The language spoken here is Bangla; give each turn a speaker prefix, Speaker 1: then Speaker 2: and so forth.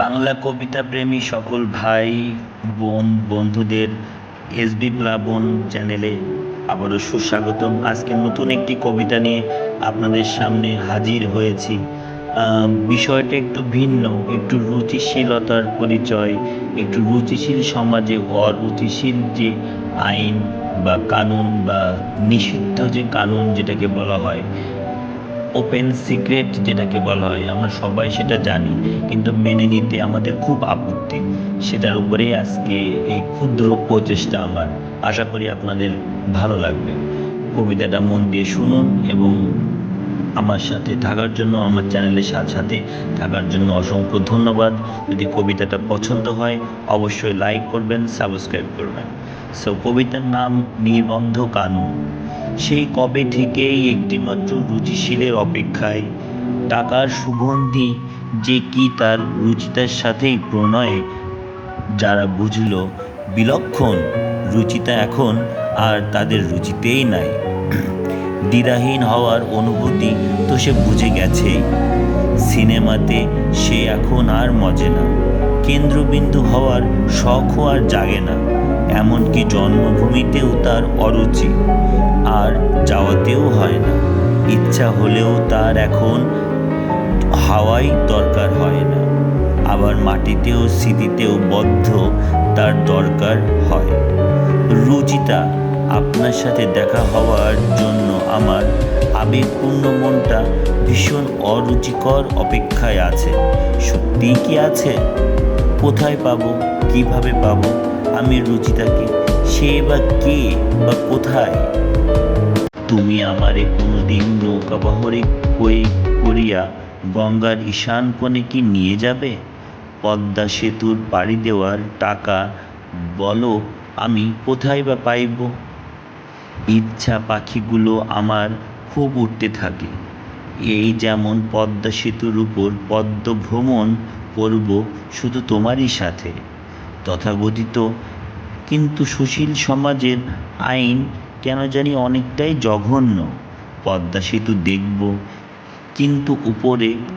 Speaker 1: বাংলা কবিতা প্রেমী সকল ভাই, বোন, বন্ধুদের এসবি প্লাবন চ্যানেলে আবারও সুস্বাগতম। আজকে নতুন একটি কবিতা নিয়ে আপনাদের সামনে হাজির হয়েছি। বিষয়টা একটু ভিন্ন, একটু রুচিশীলতার পরিচয়, একটু রুচিশীল সমাজে অরুচিশীল যে আইন বা কানুন বা নিষিদ্ধ যে কানুন যেটাকে বলা হয় ওপেন সিক্রেট যেটাকে বলা হয়, আমরা সবাই সেটা জানি, কিন্তু মেনে নিতে আমাদের খুব আপত্তি। সেটার উপরেই আজকে এই ক্ষুদ্র প্রচেষ্টা আমার। আশা করি আপনাদের ভালো লাগবে। কবিতাটা মন দিয়ে শুনুন এবং আমার সাথে থাকার জন্য, আমার চ্যানেলের সাথে সাথে থাকার জন্য অসংখ্য ধন্যবাদ। যদি কবিতাটা পছন্দ হয়, অবশ্যই লাইক করবেন সাবস্ক্রাইব করবেন। সো কবিতার নাম নির্বন্ধ কানুন সেই কবে থেকেই একটিমাত্র রুচিশীলের অপেক্ষায়। টাকার সুগন্ধি যে কি তার রুচিতার সাথেই প্রণয়ে। যারা বুঝল, বিলক্ষণ রুচিতা এখন আর তাদের রুচিতেই নাই। দ্বিধাহীন হওয়ার অনুভূতি তো সে বুঝে গেছে। সিনেমাতে সে এখন আর মজে না। কেন্দ্রবিন্দু হওয়ার শখও আর জাগে না। এমনকি জন্মভূমিতেও তার অরুচি আর যাওয়াতেও হয় না। ইচ্ছা হলেও তার এখন হাওয়াই দরকার হয় না। আবার মাটিতেও স্মৃতিতেও বদ্ধ তার দরকার হয়। রুচিতা, আপনার সাথে দেখা হওয়ার জন্য আমার আবেগপূর্ণ মনটা ভীষণ অরুচিকর অপেক্ষায় আছে। সত্যিই কি আছে? কোথায় পাবো? কীভাবে পাবো? আমি রুচিতাকে সে বা কে বা কোথায়? তুমি আমারে কোনোদিন নৌকাবহরে কই করিয়া গঙ্গার ঈশান কোণে কি নিয়ে যাবে? পদ্মা সেতুর পাড়ি দেওয়ার টাকা বলো, আমি কোথায় বা পাইব? ইচ্ছা পাখিগুলো আমার খুব উঠতে থাকে। এই যেমন পদ্মা সেতুর উপর পদ্ম ভ্রমণ করব, শুধু তোমারই সাথে। তথাকথিত। কিন্তু সুশীল সমাজের আইন কেন জানি অনেকটাই জঘন্য। পদ্মা সেতু দেখব কিন্তু উপরে